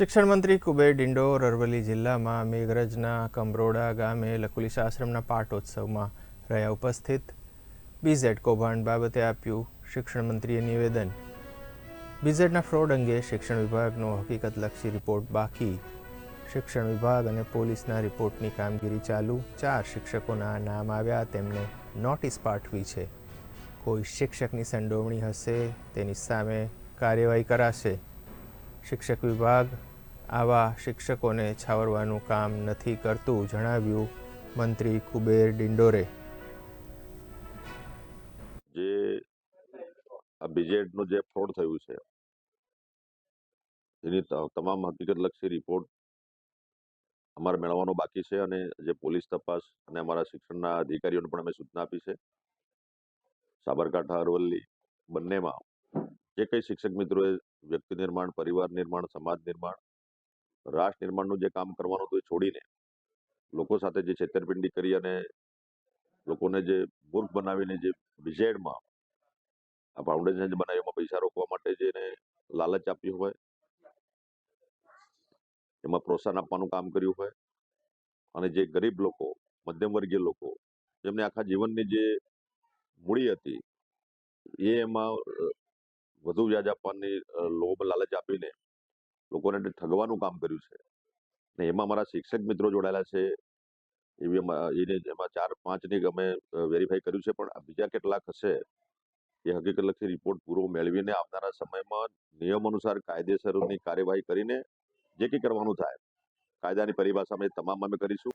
શિક્ષણ મંત્રી કુબેર ડિંડોર અરવલ્લી જિલ્લામાં મેઘરજના કમરોડા ગામે લકુલિશ આશ્રમના પાટોત્સવમાં રહ્યા ઉપસ્થિત. બીઝેડ કૌભાંડ બાબતે આપ્યું શિક્ષણ મંત્રીએ નિવેદન બીઝેડના ફ્રોડ અંગે શિક્ષણ વિભાગનો હકીકતલક્ષી રિપોર્ટ બાકી. શિક્ષણ વિભાગ અને પોલીસના રિપોર્ટની કામગીરી ચાલુ. ચાર શિક્ષકોના નામ આવ્યા, તેમને નોટિસ પાઠવી છે. કોઈ શિક્ષકની સંડોવણી હશે, તેની સામે કાર્યવાહી કરાશે. શિક્ષક વિભાગ આવા શિક્ષકોને છાવરવાનું કામ નથી કરતું, જણાવ્યું મંત્રી કુબેર ડિંડોરે. જે આ બીજેડનું જે ફ્રોડ થયું છે, એની તમામ હકીકતલક્ષી રિપોર્ટ અમારે મેળવવાનો બાકી છે અને જે પોલીસ તપાસ અને અમારા શિક્ષણના અધિકારીઓને પણ અમે સૂચના આપી છે. સાબરકાંઠા, અરવલ્લી બંનેમાં જે કંઈ શિક્ષક મિત્રોએ વ્યક્તિ નિર્માણ, પરિવાર નિર્માણ, સમાજ નિર્માણ રાષ્ટ્ર નિર્માણનું જે કામ કરવાનું હતું એ છોડીને લોકો સાથે જે છેતરપિંડી કરી અને લોકોને જે મૂર્ખ બનાવીને જે વિઝેડમાં આ ફાઉન્ડેશન જે બનાવ્યું એમાં પૈસા રોકવા માટે જેને લાલચ આપ્યું હોય, એમાં પ્રોત્સાહન આપવાનું કામ કર્યું હોય અને જે ગરીબ લોકો મધ્યમ વર્ગીય લોકો, જેમને આખા જીવનની જે મૂડી હતી, એ એમાં વધુ વ્યાજ આપવાની લોભ લાલચ આપીને લોકોને ઠગવાનું કામ કર્યું છે. ને એમાં મારા શિક્ષક મિત્રો જોડાયેલા છે. એવી એને એમાં ચાર પાંચની અમે વેરીફાઈ કર્યું છે. પણ બીજા કેટલાક હશે, એ હકીકતલક્ષી રિપોર્ટ પૂરો મેળવીને આવનારા સમયમાં નિયમ અનુસાર કાયદેસરની કાર્યવાહી કરીને જે કંઈ કરવાનું થાય, કાયદાની પરિભાષામાં એ તમામ અમે કરીશું.